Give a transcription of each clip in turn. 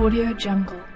Audio Jungle.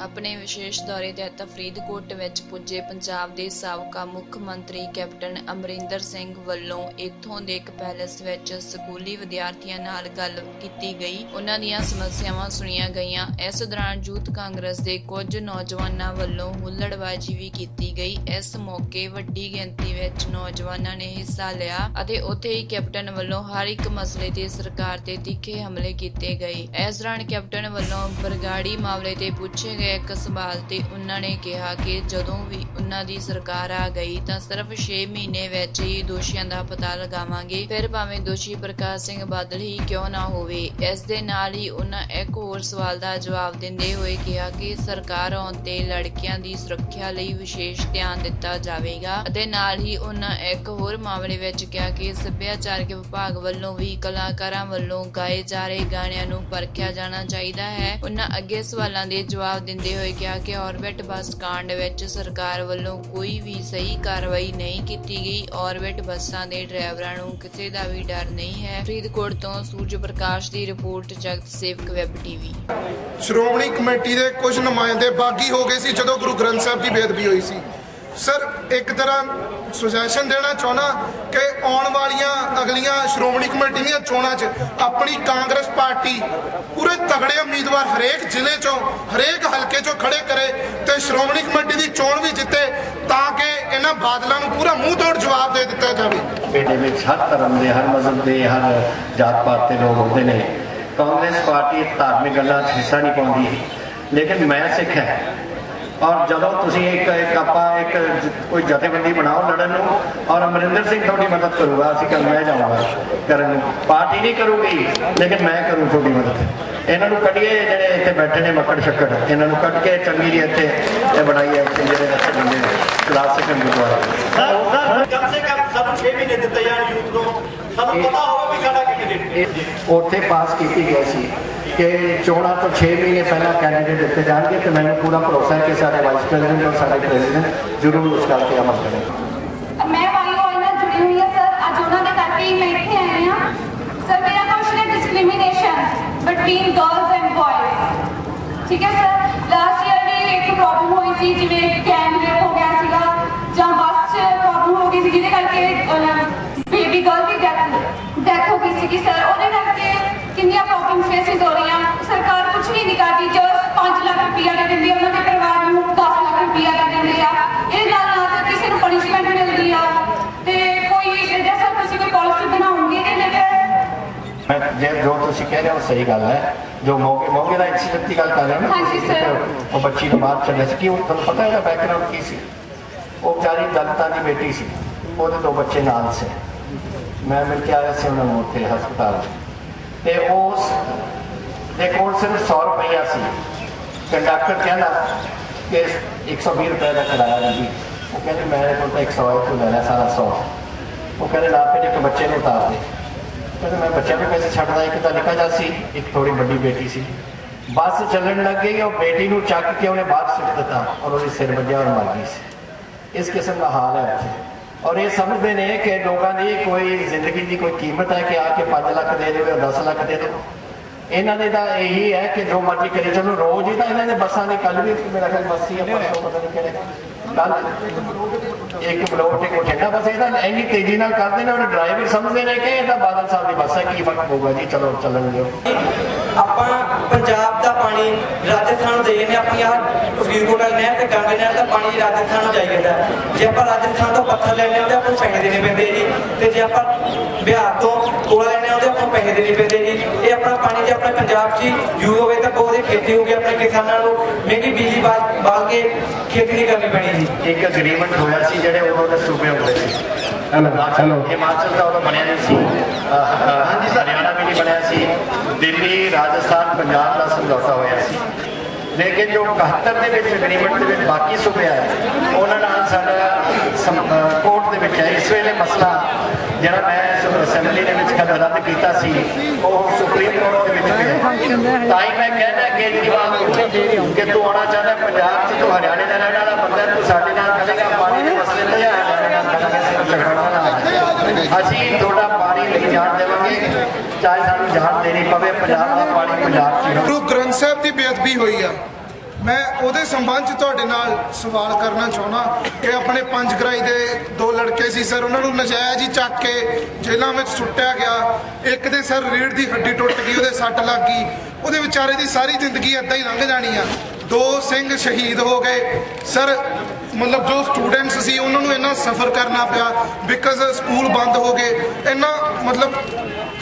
ਆਪਣੇ ਵਿਸ਼ੇਸ਼ ਦੌਰੇ ਤਹਿਤ ਫਰੀਦਕੋਟ ਵਿੱਚ ਪੁੱਜੇ ਪੰਜਾਬ ਦੇ ਸਾਬਕਾ ਮੁੱਖ ਮੰਤਰੀ ਕੈਪਟਨ ਅਮਰਿੰਦਰ ਸਿੰਘ ਵੱਲੋਂ ਇੱਥੋਂ ਦੇ ਇੱਕ ਪੈਲਸ ਵਿੱਚ ਸਕੂਲੀ ਵਿਦਿਆਰਥੀਆਂ ਨਾਲ ਗੱਲ ਕੀਤੀ ਗਈ। ਉਹਨਾਂ ਦੀਆਂ ਸਮੱਸਿਆਵਾਂ ਸੁਣੀਆਂ ਗਈਆਂ। ਇਸ ਦੌਰਾਨ ਯੂਥ ਕਾਂਗਰਸ ਦੇ ਕੁਝ ਨੌਜਵਾਨਾਂ ਵੱਲੋਂ ਹੁੱਲੜਬਾਜ਼ੀ ਵੀ ਕੀਤੀ ਗਈ। ਇਸ ਮੌਕੇ ਵੱਡੀ ਗਿਣਤੀ ਵਿੱਚ ਨੌਜਵਾਨਾਂ ਨੇ ਹਿੱਸਾ ਲਿਆ ਅਤੇ ਉੱਥੇ ਹੀ ਕੈਪਟਨ ਵੱਲੋਂ ਹਰ ਇੱਕ ਮਸਲੇ ਤੇ ਸਰਕਾਰ ਤੇ ਤਿੱਖੇ ਹਮਲੇ ਕੀਤੇ ਗਏ। ਇਸ ਦੌਰਾਨ ਕੈਪਟਨ ਵੱਲੋਂ ਬਰਗਾੜੀ ਮਾਮਲੇ ਤੇ ਪੁੱਛੇ ਗਏ ਇੱਕ ਸਵਾਲ ਤੇ ਉਹਨਾਂ ਨੇ ਕਿਹਾ ਕਿ ਜਦੋਂ ਵੀ ਉਹਨਾਂ ਦੀ ਸਰਕਾਰ ਆ ਗਈ ਤਾਂ ਸਿਰਫ 6 ਮਹੀਨੇ ਵਿੱਚ ਹੀ ਦੋਸ਼ੀਆਂ ਦਾ ਪਤਾ ਲਗਾਵਾਂਗੇ। ਫਿਰ ਭਾਵੇਂ ਦੋਸ਼ੀ ਪ੍ਰਕਾਸ਼ ਸਿੰਘ ਬਾਦਲ ਹੀ ਕਿਉਂ ਨਾ ਹੋਵੇ, ਇਸ ਦੇ ਨਾਲ ਹੀ ਉਹਨਾਂ ਇੱਕ ਹੋਰ ਸਵਾਲ ਦਾ ਜਵਾਬ ਦਿੰਦੇ ਹੋਏ ਕਿਹਾ ਕਿ ਸਰਕਾਰ ਆਉਣ ਤੇ ਲੜਕੀਆਂ ਦੀ ਸੁਰੱਖਿਆ ਲਈ ਵਿਸ਼ੇਸ਼ ਧਿਆਨ ਦਿੱਤਾ ਜਾਵੇਗਾ ਅਤੇ ਨਾਲ ਹੀ ਉਹਨਾਂ ਇੱਕ ਹੋਰ ਮਾਮਲੇ ਵਿੱਚ ਕਿਹਾ ਕਿ ਸੱਭਿਆਚਾਰਕ ਵਿਭਾਗ ਵੱਲੋਂ ਵੀ ਕਲਾਕਾਰਾਂ ਵੱਲੋਂ ਗਾਏ ਜਾ ਰਹੇ ਗਾਣਿਆਂ ਨੂੰ ਪਰਖਿਆ ਜਾਣਾ ਚਾਹੀਦਾ ਹੈ। ਉਹਨਾਂ ਅੱਗੇ ਸਵਾਲਾਂ ਦੇ ਜਵਾਬ ਦਿੰਦੇ ਹੋਏ ਕਿਹਾ ਕਿ ਆਰਬਿਟ ਬੱਸ ਕਾਂਡ ਵਿੱਚ ਸਰਕਾਰ ਵੱਲੋਂ ਕੋਈ ਵੀ ਸਹੀ ਕਾਰਵਾਈ ਨਹੀਂ ਕੀਤੀ ਗਈ। ਆਰਬਿਟ ਬੱਸਾਂ ਦੇ ਡਰਾਈਵਰਾਂ ਨੂੰ ਕਿਸੇ ਦਾ ਵੀ ਡਰ ਨਹੀਂ ਹੈ। ਫਰੀਦਕੋਟ ਤੋਂ ਸੂਰਜ ਪ੍ਰਕਾਸ਼ ਦੀ ਰਿਪੋਰਟ, ਜਗਤ ਸੇਵਕ ਵੈਬ ਟੀਵੀ। ਸ਼੍ਰੋਮਣੀ ਕਮੇਟੀ ਦੇ ਕੁਝ ਨੁਮਾਇੰਦੇ ਬਾਗੀ ਹੋ ਗਏ ਸੀ ਜਦੋਂ ਗੁਰੂ ਗ੍ਰੰਥ ਸਾਹਿਬ ਦੀ ਬੇਅਦਬੀ ਹੋਈ ਸੀ। ਸਰ, ਇੱਕ ਤਰ੍ਹਾਂ ਸੁਜੈਸ਼ਨ ਦੇਣਾ ਚਾਹਣਾ ਕਿ ਆਉਣ ਵਾਲੀਆਂ ਅਗਲੀਆਂ ਸ਼੍ਰੋਮਣੀ ਕਮੇਟੀ ਦੀਆਂ ਚੋਣਾਂ 'ਚ ਆਪਣੀ ਕਾਂਗਰਸ ਪਾਰਟੀ ਪੂਰੇ ਤਗੜੇ ਉਮੀਦਵਾਰ ਹਰੇਕ ਜ਼ਿਲ੍ਹੇ 'ਚੋਂ, ਹਰੇਕ ਹਲਕੇ 'ਚੋਂ ਖੜੇ ਕਰੇ ਤੇ ਸ਼੍ਰੋਮਣੀ ਕਮੇਟੀ ਦੀ ਚੋਣ ਵੀ ਜਿੱਤੇ ਤਾਂ ਕਿ ਇਹਨਾਂ ਬਾਦਲਾਂ ਨੂੰ ਪੂਰਾ ਮੂੰਹ ਤੋੜ ਜਵਾਬ ਦੇ ਦਿੱਤਾ ਜਾਵੇ। ਬੇਟੇ ਵਿੱਚ ਹਰ ਧਰਮ ਦੇ, ਹਰ ਮਜ਼ਹਬ ਦੇ, ਹਰ ਜਾਤ ਪਾਤ ਦੇ ਲੋਕ ਹੁੰਦੇ ਨੇ। ਕਾਂਗਰਸ ਪਾਰਟੀ ਧਾਰਮਿਕ ਗੱਲਾਂ 'ਚ ਹਿੱਸਾ ਨਹੀਂ ਪਾਉਂਦੀ। ਲੇਕਿਨ ਮੈਂ ਸਿੱਖ ਹਾਂ। ਔਰ ਜਦੋਂ ਤੁਸੀਂ ਇੱਕ ਇੱਕ ਆਪਾਂ ਇੱਕ ਕੋਈ ਜਥੇਬੰਦੀ ਬਣਾਓ ਲੜਨ ਨੂੰ ਔਰ ਅਮਰਿੰਦਰ ਸਿੰਘ ਤੁਹਾਡੀ ਮਦਦ ਕਰੂਗਾ ਅਸੀਂ ਕੱਲ ਮੈਂ ਜਾਊਂਗਾ ਕਰਨ ਨੂੰ। ਪਾਰਟੀ ਨਹੀਂ ਕਰੂਗੀ ਲੇਕਿਨ ਮੈਂ ਕਰੂੰ ਤੁਹਾਡੀ ਮਦਦ। ਇਹਨਾਂ ਨੂੰ ਕੱਢੀਏ ਜਿਹੜੇ ਇੱਥੇ ਬੈਠੇ ਨੇ ਮੱਕੜ ਸ਼ੱਕੜ ਇਹਨਾਂ ਨੂੰ ਕੱਢ ਕੇ ਚੰਗੀ ਜੀ ਇੱਥੇ ਇਹ ਬਣਾਈ ਹੈ ਇੱਥੇ ਜਿਹੜੇ ਇੱਥੇ ਬੰਦੇ ਕਲਾਸਿਕ ਗੁਰਦੁਆਰਾ। ਸਰ ਕਮ ਸੇ ਕਮ ਸਾਨੂੰ 6 ਮਹੀਨੇ ਦਿੱਤੇ ਜਾਣ ਯੂਥ ਨੂੰ। ਸਾਨੂੰ ਪਤਾ ਹੋਵੇ ਵੀ ਸਾਡਾ ਇਹ ਉੱਥੇ ਪਾਸ ਕੀਤੀ ਗਈ ਸੀ। ਕਿ ਚੋਣਾਂ ਤੋਂ 6 ਮਹੀਨੇ ਪਹਿਲਾਂ ਕੈਂਡੀਡੇਟ ਦਿੱਤੇ ਜਾਣਗੇ ਤੇ ਮੈਨੂੰ ਪੂਰਾ ਭਰੋਸਾ ਹੈ ਕਿ ਸਾਡੇ ਵਾਈਸ ਪ੍ਰੈਜ਼ੀਡੈਂਟ ਔਰ ਸਾਡੇ ਪ੍ਰੈਜ਼ੀਡੈਂਟ ਜ਼ਰੂਰ ਉਸ ਗੱਲ ਤੇ ਅਮਲ ਕਰਨਗੇ ਮੈਂ ਵਾਯੂ ਆਇਲ ਨਾਲ ਜੁੜੀ ਹੋਈ ਹਾਂ ਸਰ ਅੱਜ ਉਹਨਾਂ ਦੇ ਕਰਕੇ ਹੀ ਮੈਂ ਇੱਥੇ ਆਈ ਹਾਂ ਸਰ ਮੇਰਾ ਕੁਐਸਚਨ ਹੈ discrimination between girls and boys ਠੀਕ ਹੈ ਸਰ ਲਾਸਟ ਈਅਰ ਵੀ ਇੱਕ ਪ੍ਰੋਬਲਮ ਹੋਈ ਸੀ ਜਿਵੇਂ ਜੇ ਜੋ ਤੁਸੀਂ ਕਹਿ ਰਹੇ ਹੋ ਸਹੀ ਗੱਲ ਹੈ। ਜੋ ਮੌਕੇ ਮੌਕੇ ਦਾ ਇਨਸੀਡੈਂਟ ਦੀ ਗੱਲ ਕਰ ਰਹੇ ਹੋ ਨਾ ਹਾਂਜੀ, ਤੁਸੀਂ, sir। ਉਹ ਬੱਚੀ ਨੂੰ ਬਾਹਰ ਚੱਲੇ ਸੀ ਕਿ ਉਹ ਤੁਹਾਨੂੰ ਪਤਾ ਹੈ ਬੈਕਗ੍ਰਾਉਂਡ ਕੀ ਸੀ? ਉਹ ਵਿਚਾਰੀ ਦਲਿਤਾਂ ਦੀ ਬੇਟੀ ਸੀ। ਉਹਦੇ ਦੋ ਬੱਚੇ ਨਾਲ ਸੀ। ਮੈਂ ਮਿਲ ਕੇ ਆਇਆ ਸੀ ਉਹਨਾਂ ਨੂੰ ਉੱਥੇ ਹਸਪਤਾਲ 'ਚ। ਤੇ ਉਸ ਦੇ ਕੋਲ ਸਿਰਫ 100 ਰੁਪਈਆ ਸੀ। ਕੰਡਕਟਰ ਕਹਿੰਦਾ ਕਿ 120 ਰੁਪਏ ਦਾ ਕਿਰਾਇਆ ਜੀ। ਉਹ ਕਹਿੰਦੇ ਮੇਰੇ ਕੋਲ ਤਾਂ 100 ਹੈ ਤੂੰ ਲੈ ਲੈ ਸਾਰਾ 100 ਉਹ ਕਹਿੰਦੇ ਨਾ ਫਿਰ ਇੱਕ ਬੱਚੇ ਨੂੰ ਉਤਾਰ ਦੇ। ਕਹਿੰਦੇ ਮੈਂ ਬੱਚਿਆਂ ਨੂੰ ਪੈਸੇ ਛੱਡਦਾ, ਇੱਕ ਤਾਂ ਨਿੱਕਾ ਜਿਹਾ ਸੀ, ਇੱਕ ਥੋੜੀ ਵੱਡੀ ਬੇਟੀ ਸੀ। ਬੱਸ ਚੱਲਣ ਲੱਗ ਗਈ, ਉਹ ਬੇਟੀ ਨੂੰ ਚੱਕ ਕੇ ਉਹਨੇ ਬਾਹਰ ਸੁੱਟ ਦਿੱਤਾ ਔਰ ਉਹਦੀ ਸਿਰ ਵੱਜਿਆ ਔਰ ਮਰ ਗਈ ਸੀ। ਇਸ ਕਿਸਮ ਦਾ ਹਾਲ ਹੈ ਉੱਥੇ। ਔਰ ਇਹ ਸਮਝਦੇ ਨੇ ਕਿ ਲੋਕਾਂ ਦੀ ਕੋਈ ਜ਼ਿੰਦਗੀ ਦੀ ਕੋਈ ਕੀਮਤ ਹੈ ਕਿ ਆ ਕੇ 5 ਲੱਖ ਦੇ ਦੇਵੇ ਔਰ 10 ਲੱਖ ਦੇ ਦੇਵੇ ਇਹਨਾਂ ਦੇ ਤਾਂ ਇਹੀ ਹੈ ਕਿ ਜੋ ਮਰਜ਼ੀ ਕਰੇ। ਚਲੋ ਰੋਜ਼ ਹੀ ਤਾਂ ਇਹਨਾਂ ਦੇ ਬੱਸਾਂ ਦੇ ਕੱਲ ਵੀ ਮੇਰਾ ਖਿਆਲ ਬੱਸ ਆ, ਪਰਸੋਂ ਪਤਾ ਨਹੀਂ ਕਿਹੜੇ। ਕੱਲ ਇੱਕ ਬਲੋਕ ਤੇ ਕੋਠੇਗਾ ਬਸ ਇਹਦਾ ਇੰਨੀ ਤੇਜ਼ੀ ਨਾਲ ਕਰਦੇ ਨੇ ਔਰ ਡਰਾਈਵਰ ਸਮਝਦੇ ਨੇ ਕਿ ਇਹ ਤਾਂ ਬਾਦਲ ਸਾਹਿਬ ਦੀ ਬੱਸ ਹੈ, ਕੀ ਫ਼ਰਕ ਪਊਗਾ ਜੀ? ਚਲੋ, ਚੱਲਣ ਦਿਓ। ਆਪਾਂ ਪੰਜਾਬ ਪਾਣੀ ਰਾਜਸਥਾਨ ਨੂੰ ਨੇ ਆਪਣੀ ਆਹ ਫਰੀਦਕੋਟ ਵਾਲੀ ਨਹਿਰ ਤੇ ਗੰਗਾ ਨਹਿਰ ਦਾ ਪਾਣੀ ਰਾਜਸਥਾਨ ਨੂੰ ਜਾਈ ਜਾਂਦਾ। ਜੇ ਆਪਾਂ ਰਾਜਸਥਾਨ ਤੋਂ ਪੱਥਰ ਲੈਣੇ ਆਉਂਦੇ ਆਪਾਂ ਪੈਸੇ ਦੇਣੇ ਪੈਂਦੇ ਜੀ। ਤੇ ਜੇ ਆਪਾਂ ਬਿਹਾਰ ਤੋਂ ਕੋਲਾ ਲੈਣੇ ਆਉਂਦੇ ਆਪਾਂ ਪੈਸੇ ਦੇਣੇ ਪੈਂਦੇ ਜੀ। ਇਹ ਆਪਣਾ ਪਾਣੀ ਜੇ ਆਪਣੇ ਪੰਜਾਬ 'ਚ ਯੂ ਹੋਵੇ ਤਾਂ ਬਹੁਤ ਖੇਤੀ ਹੋਊਗੀ ਆਪਣੇ ਕਿਸਾਨਾਂ ਨੂੰ। ਮਹਿੰਗੀ ਬਿਜਲੀ ਬਾਲ ਕੇ ਖੇਤੀ ਨਹੀਂ ਕਰਨੀ ਪੈਣੀ ਜੀ। ਇੱਕ ਐਗਰੀਮੈਂਟ ਹੋਇਆ ਸੀ ਜਿਹੜੇ ਉਦੋਂ ਦੇ ਸੂਬੇ ਹੁੰਦੇ ਸੀ। ਹੈਲੋ ਹਿਮਾਚਲ ਦਾ ਉਦੋਂ ਬਣਿਆ ਨਹੀਂ ਸੀ ਹਾਂਜੀ ਹਰਿਆਣਾ ਵੀ ਨਹੀਂ ਬਣਿਆ ਸੀ। ਦਿੱਲੀ ਰਾਜਸਥਾਨ ਪੰਜਾਬ ਦਾ ਸਮਝੌਤਾ ਹੋਇਆ ਸੀ। ਲੇਕਿਨ ਜੋ 71 ਦੇ ਵਿੱਚ ਐਗਰੀਮੈਂਟ ਦੇ ਵਿੱਚ ਬਾਕੀ ਸੂਬੇ ਆਏ ਉਹਨਾਂ ਨਾਲ ਸਾਡਾ ਕੋਰਟ ਦੇ ਵਿੱਚ ਹੈ ਇਸ ਵੇਲੇ ਮਸਲਾ ਜਿਹੜਾ ਮੈਂ ਅਸੈਂਬਲੀ ਦੇ ਵਿੱਚ ਕੱਲ੍ਹ ਰੱਦ ਕੀਤਾ ਸੀ ਉਹ ਸੁਪਰੀਮ ਕੋਰਟ ਦੇ ਵਿੱਚ ਹੈ ਤਾਂ ਹੀ ਮੈਂ ਕਹਿੰਦਾ ਕੇਜਰੀਵਾਲ ਕਿ ਤੂੰ ਆਉਣਾ ਚਾਹੁੰਦਾ ਪੰਜਾਬ 'ਚ ਤੂੰ ਹਰਿਆਣੇ ਦਾ ਰਹਿਣ ਵਾਲਾ ਬੰਦਾ ਤੂੰ ਸਾਡੇ ਨਾਲ ਖੜੇਗਾ ਪਾਣੀ ਦੇ ਮਸਲੇ ਤੇ ਜਾਂ ਹਰਿਆਣੇ ਨਾਲ ਖੜੇਗਾ ਸਿਰ ਝਗੜਨਾ ਨਾ ਅਸੀਂ ਤੁਹਾਡਾ ਪਾਣੀ ਨਹੀਂ ਜਾਣ ਦੇਵਾਂਗੇ। ਚਾਹੇ ਸਾਨੂੰ ਜਾਨ ਦੇਣੀ ਪਵੇ, ਪੰਜਾਬ ਦਾ ਪਾਣੀ ਪੰਜਾਬ 'ਚ ਗੁਰੂ ਗ੍ਰੰਥ ਸਾਹਿਬ ਦੀ ਬੇਅਦਬੀ ਹੋਈ ਆ। ਮੈਂ ਉਹਦੇ ਸੰਬੰਧ 'ਚ ਤੁਹਾਡੇ ਨਾਲ ਸਵਾਲ ਕਰਨਾ ਚਾਹੁੰਦਾ ਕਿ ਆਪਣੇ ਪੰਜ ਗਰਾਈ ਦੇ ਦੋ ਲੜਕੇ ਸੀ, ਸਰ, ਉਹਨਾਂ ਨੂੰ ਨਜਾਇਜ਼ ਹੀ ਚੱਕ ਕੇ ਜੇਲ੍ਹਾਂ ਵਿੱਚ ਸੁੱਟਿਆ ਗਿਆ। ਇੱਕ ਦੇ ਸਰ ਰੀੜ ਦੀ ਹੱਡੀ ਟੁੱਟ ਗਈ, ਉਹਦੇ ਸੱਟ ਲੱਗ ਗਈ। ਉਹਦੇ ਵਿਚਾਰੇ ਦੀ ਸਾਰੀ ਜ਼ਿੰਦਗੀ ਏਦਾਂ ਹੀ ਲੰਘ ਜਾਣੀ ਆ। ਦੋ ਸਿੰਘ ਸ਼ਹੀਦ ਹੋ ਗਏ। ਸਰ ਮਤਲਬ ਜੋ ਸਟੂਡੈਂਟਸ ਸੀ ਉਹਨਾਂ ਨੂੰ ਇੰਨਾ ਸਫਰ ਕਰਨਾ ਪਿਆ ਬਿਕਾਜ਼ ਸਕੂਲ ਬੰਦ ਹੋ ਗਏ ਇੰਨਾ ਮਤਲਬ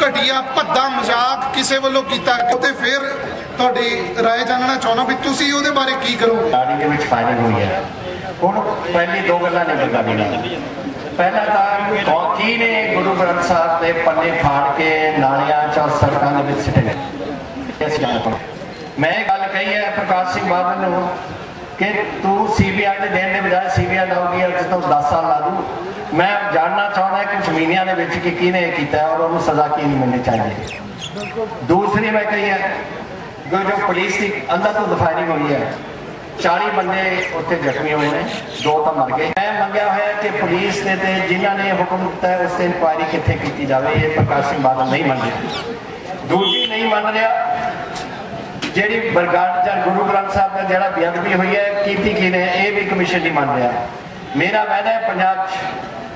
ਘਟੀਆ ਭੱਦਾ ਮਜ਼ਾਕ ਕਿਸੇ ਵੱਲੋਂ ਕੀਤਾ ਤੇ ਫਿਰ ਤੁਹਾਡੀ رائے ਜਾਣਨਾ ਚਾਹੁੰਦਾ ਵੀ ਤੁਸੀਂ ਉਹਦੇ ਬਾਰੇ ਕੀ ਕਰੋਗੇ ਗਾੜੀ ਦੇ ਵਿੱਚ ਫਾਇਰਿੰਗ ਹੋਈ ਹੈ ਹੁਣ ਪਹਿਲੀ ਦੋ ਗੱਲਾਂ ਨੇ ਬੰਦਾ ਮਿਲਾ ਪਹਿਲਾ ਤਾਂ ਕੌਣ ਕੀ ਨੇ ਗੁਰੂ ਗ੍ਰੰਥ ਸਾਹਿਬ ਦੇ ਪੰਨੇ ਫਾੜ ਕੇ ਨਾਲਿਆਂ ਚ ਔਰ ਸੜਕਾਂ ਦੇ ਵਿੱਚ ਸਿੱਟੇ ਨੇ ਇਸ ਗੱਲ ਤੋਂ ਮੈਂ ਇਹ ਗੱਲ ਕਹੀ ਹੈ ਪ੍ਰਕਾਸ਼ ਸਿੰਘ ਬਾਦਲ ਨੂੰ ਕਿ ਤੂੰ ਸੀਬੀਆਈ ਦੇ ਦੇਣ ਦੇ ਬਜਾਏ ਸੀਬੀਆਈ ਲਾਉਗੀ ਅੱਜ ਤੋਂ 10 ਸਾਲ ਲਾ ਦੂ। ਮੈਂ ਜਾਣਨਾ ਚਾਹੁੰਦਾ ਕਿ ਜ਼ਮੀਨੀਆਂ ਦੇ ਵਿੱਚ ਕਿ ਕਿਹਨੇ ਕੀਤਾ ਔਰ ਉਹਨੂੰ ਸਜ਼ਾ ਕੀ ਨਹੀਂ ਮਿਲਣੀ ਚਾਹੀਦੀ। ਦੂਸਰੀ ਮੈਂ ਕਹੀ ਹੈ, ਜੋ ਜੋ ਪੁਲਿਸ ਦੀ ਅੰਦਰ ਤੋਂ ਫਾਇਰਿੰਗ ਹੋਈ ਹੈ 40 ਬੰਦੇ ਉੱਥੇ ਜ਼ਖਮੀ ਹੋਏ ਨੇ, ਦੋ ਤਾਂ ਮਰ ਗਏ। ਮੈਂ ਮੰਗਿਆ ਹੋਇਆ ਕਿ ਪੁਲਿਸ ਨੇ ਤੇ ਜਿਨ੍ਹਾਂ ਨੇ ਹੁਕਮ ਦਿੱਤਾ ਉਸ ਤੇ ਇਨਕੁਆਇਰੀ ਕਿੱਥੇ ਕੀਤੀ ਜਾਵੇ, ਇਹ ਪ੍ਰਕਾਸ਼ ਸਿੰਘ ਬਾਦਲ ਨਹੀਂ ਮੰਨ ਰਿਹਾ। ਦੂਜੀ ਨਹੀਂ ਮੰਨ ਰਿਹਾ, ਜਿਹੜੀ ਬਰਗਾੜ ਜਾਂ ਗੁਰੂ ਗ੍ਰੰਥ ਜਿਹੜਾ ਬੇਅਦਬੀ ਹੋਈ ਹੈ, ਕੀਤੀ ਕਿਨੇ ਇਹ ਵੀ ਕਮਿਸ਼ਨ ਨਹੀਂ ਮੰਨ ਰਿਹਾ। ਮੇਰਾ ਵਾਅਦਾ ਹੈ ਪੰਜਾਬ 'ਚ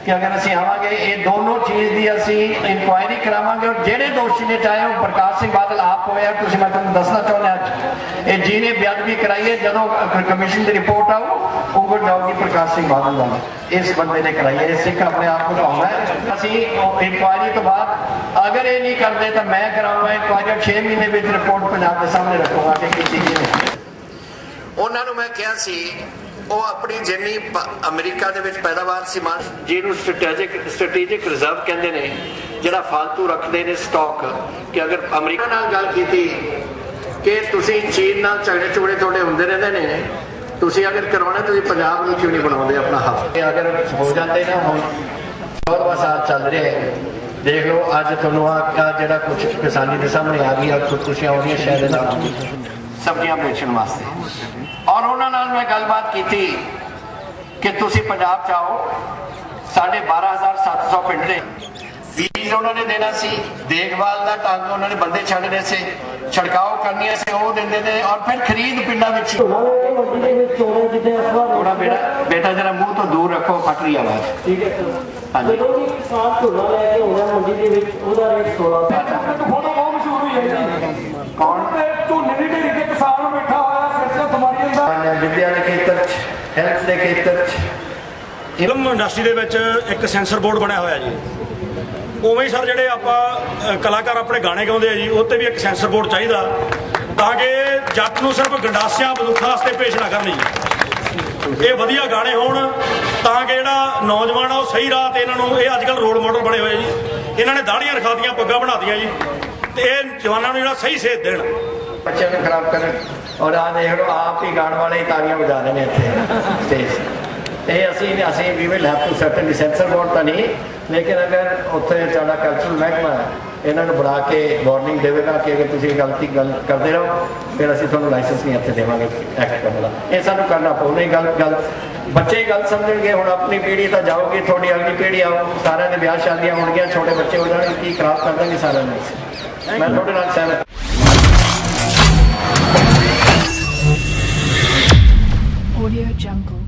ਕਿ ਅਗਰ ਅਸੀਂ ਆਵਾਂਗੇ, ਇਹ ਦੋਨੋਂ ਚੀਜ਼ ਦੀ ਅਸੀਂ ਇਨਕੁਆਇਰੀ ਕਰਾਵਾਂਗੇ ਔਰ ਜਿਹੜੇ ਦੋਸ਼ੀ ਨੇ ਚਾਹੇ ਉਹ ਪ੍ਰਕਾਸ਼ ਸਿੰਘ ਬਾਦਲ ਆਪ ਹੋਇਆ ਤੁਸੀਂ ਮੈਂ ਤੁਹਾਨੂੰ ਦੱਸਣਾ ਚਾਹੁੰਦਾ ਅੱਜ। ਇਹ ਜਿਹਨੇ ਬੇਅਦਬੀ ਕਰਾਈ ਹੈ, ਜਦੋਂ ਕਮਿਸ਼ਨ ਦੀ ਰਿਪੋਰਟ ਆਊ, ਉਹ ਜਾਊਗੀ ਪ੍ਰਕਾਸ਼ ਸਿੰਘ ਬਾਦਲ ਦਾ ਇਸ ਬੰਦੇ ਨੇ ਕਰਾਈ ਹੈ, ਇਹ ਸਿੱਖ ਆਪਣੇ ਆਪ ਨੂੰ ਕਹਾਉਂਦਾ ਅਸੀਂ ਇਨਕੁਆਇਰੀ ਤੋਂ ਬਾਅਦ ਅਗਰ ਇਹ ਨਹੀਂ ਕਰਦੇ ਤਾਂ ਮੈਂ ਕਰਾਉਂਗਾ ਇਨਕੁਆਇਰੀ 6 ਮਹੀਨੇ ਵਿੱਚ ਰਿਪੋਰਟ ਪੰਜਾਬ ਦੇ ਸਾਹਮਣੇ ਰੱਖੂਗਾ ਕਿ ਕੀਤੀ ਕਿਹਨੇ ਉਹਨਾਂ ਨੂੰ ਮੈਂ ਕਿਹਾ ਸੀ ਉਹ ਆਪਣੀ ਜਿੰਨੀ ਅਮਰੀਕਾ ਦੇ ਵਿੱਚ ਪੈਦਾਵਾਰ ਸੀ ਮਾਨ ਜਿਹਨੂੰ ਸਟ੍ਰੈਟੇਜਿਕ ਸਟ੍ਰੈਟੇਜਿਕ ਰਿਜ਼ਰਵ ਕਹਿੰਦੇ ਨੇ ਜਿਹੜਾ ਫालतू ਰੱਖਦੇ ਨੇ ਸਟਾਕ ਕਿ ਅਗਰ ਅਮਰੀਕਾ ਨਾਲ ਗੱਲ ਕੀਤੀ ਕਿ ਤੁਸੀਂ ਚੀਨ ਨਾਲ ਝਗੜੇ ਝਗੜੇ ਤੁਹਾਡੇ ਹੁੰਦੇ ਰਹਿੰਦੇ ਨੇ ਤੁਸੀਂ ਅਗਰ ਕਰਾਉਣਾ ਤੁਸੀਂ ਪੰਜਾਬ ਨੂੰ ਕਿਉਂ ਨਹੀਂ ਬਣਾਉਂਦੇ ਆਪਣਾ ਹੱਕ? ਇਹ ਅਗਰ ਹੋ ਜਾਂਦੇ ਨਾ ਹੁਣ ਬਹੁਤ ਵਸਾਤ ਚੱਲ ਰਿਹਾ ਹੈ। ਦੇਖ ਲਓ ਅੱਜ ਤੁਹਾਨੂੰ ਆ ਜਿਹੜਾ ਕੁਝ ਕਿਸਾਨੀ ਦੇ ਸਾਹਮਣੇ ਆ ਗਈ ਆ ਖੁਦਕੁਸ਼ੀਆਂ ਹੋ ਰਹੀਆਂ ਸ਼ਹਿਰ ਦੇ ਨਾਲ ਸਬਜ਼ੀਆਂ ਵੇਚਣ ਵਾਸਤੇ। ਔਰ ਉਹਨਾਂ ਨਾਲ ਮੈਂ ਗੱਲਬਾਤ ਕੀਤੀ ਕਿ ਤੁਸੀਂ ਪੰਜਾਬ ਚ ਆਓ। ਸਾਡੇ 12700 ਪਿੰਡ ਨੇ। ਬੀਜ ਉਹਨਾਂ ਨੇ ਦੇਣਾ ਸੀ। ਦੇਖਭਾਲ ਦਾ ਢੰਗ ਉਹਨਾਂ ਨੇ ਬੰਦੇ ਛੱਡਣੇ ਸੀ। ਛੜਕਾਓ ਕਰਨੀਆਂ ਸੀ ਉਹ ਦਿੰਦੇ ਨੇ ਔਰ ਫਿਰ ਖਰੀਦ ਪਿੰਡਾਂ ਵਿੱਚ। ਥੋੜਾ ਬੇਟਾ ਬੇਟਾ ਜਰਾ ਮੂੰਹ ਤੋਂ ਦੂਰ ਰੱਖੋ ਫਟ ਰਹੀ ਆਵਾਜ਼। ਠੀਕ ਹੈ ਸਰ। ਹਾਂਜੀ। ਜਦੋਂ ਵੀ ਕਿਸਾਨ ਝੋਨਾ ਲੈ ਕੇ ਆਉਂਦਾ ਮੰਡੀ ਦੇ ਵਿੱਚ ਉਹਦਾ ਰੇਟ 16 ਫੋਟੋ ਬਹੁਤ ਮਸ਼ਹੂਰ ਹੋਈ ਹੈ ਜੀ ਕੌਣ ਤੇ ਝੋਨੇ ਦੀ ਢੇਰੀ ਮਾਨਿਆ ਵਿਦਿਆ ਦੇ ਖੇਤਰ ਚ ਹੈਲਥ ਦੇ ਖੇਤਰ ਚ ਫਿਲਮ ਇੰਡਸਟਰੀ ਦੇ ਵਿੱਚ ਇੱਕ ਸੈਂਸਰ ਬੋਰਡ ਬਣਿਆ ਹੋਇਆ ਜੀ। ਉਵੇਂ ਹੀ ਸਰ ਜਿਹੜੇ ਆਪਾਂ ਕਲਾਕਾਰ ਆਪਣੇ ਗਾਣੇ ਗਾਉਂਦੇ ਆ ਜੀ ਉਹ ਤੇ ਵੀ ਇੱਕ ਸੈਂਸਰ ਬੋਰਡ ਚਾਹੀਦਾ ਤਾਂ ਕਿ ਜੱਟ ਨੂੰ ਸਿਰਫ ਗੰਡਾਸਿਆਂ ਬੰਦੂਕਾਂ ਵਾਸਤੇ ਪੇਸ਼ ਨਾ ਕਰਨ ਜੀ। ਇਹ ਵਧੀਆ ਗਾਣੇ ਹੋਣ ਤਾਂ ਕਿ ਜਿਹੜਾ ਨੌਜਵਾਨ ਆ ਉਹ ਸਹੀ ਰਾਹ ਤੇ ਇਹਨਾਂ ਨੂੰ ਇਹ ਅੱਜ ਕੱਲ ਰੋਲ ਮਾਡਲ ਬਣੇ ਹੋਏ ਜੀ। ਇਹਨਾਂ ਨੇ ਦਾੜੀਆਂ ਰਖਾਤੀਆਂ ਪੱਗਾਂ ਬਣਾਤੀਆਂ ਜੀ ਤੇ ਇਹ ਜਵਾਨਾਂ ਨੂੰ ਜਿਹੜਾ ਸਹੀ ਸੇਧ ਦੇਣ। ਬੱਚਿਆਂ ਨੂੰ ਖਰਾਬ ਕਰਨ। ਔਰ ਆ ਦੇਖ ਲਓ, ਆਪ ਹੀ ਗਾਣ ਵਾਲੇ ਹੀ ਤਾਲੀਆਂ ਵਜਾ ਰਹੇ ਨੇ ਇੱਥੇ ਸਟੇਜ ਤੇ। ਅਸੀਂ ਅਸੀਂ we will have to certainly censor board ਤਾਂ ਨਹੀਂ, ਲੇਕਿਨ ਅਗਰ ਉੱਥੇ ਸਾਡਾ ਕਲਚਰਲ ਮਹਿਕਮਾ ਇਹਨਾਂ ਨੂੰ ਬੁਲਾ ਕੇ ਵਾਰਨਿੰਗ ਦੇਵੇਗਾ ਕਿ ਅਗਰ ਤੁਸੀਂ ਗਲਤੀ ਗੱਲ ਕਰਦੇ ਰਹੋ, ਫਿਰ ਅਸੀਂ ਤੁਹਾਨੂੰ ਲਾਇਸੈਂਸ ਨਹੀਂ ਇੱਥੇ ਦੇਵਾਂਗੇ ਐਕਟ ਕਰਨ ਦਾ। ਇਹ ਸਾਨੂੰ ਕਰਨਾ ਪਊ, ਨਹੀਂ ਗੱਲ ਗੱਲ ਬੱਚੇ ਹੀ ਗੱਲ ਸਮਝਣਗੇ, ਹੁਣ ਆਪਣੀ ਪੀੜ੍ਹੀ ਤਾਂ ਜਾਊਗੀ, ਤੁਹਾਡੀ ਅਗਲੀ ਪੀੜ੍ਹੀ ਆਊ, ਸਾਰਿਆਂ ਦੇ ਵਿਆਹ ਸ਼ਾਦੀਆਂ ਹੋਣਗੀਆਂ, ਛੋਟੇ ਬੱਚੇ ਹੋ ਜਾਣਗੇ, ਕੀ ਖਰਾਬ ਕਰ ਦਾਂਗੇ ਸਾਰਿਆਂ ਨੂੰ। ਮੈਂ ਤੁਹਾਡੇ ਨਾਲ ਸਹਿਮਤ Audio Jungle.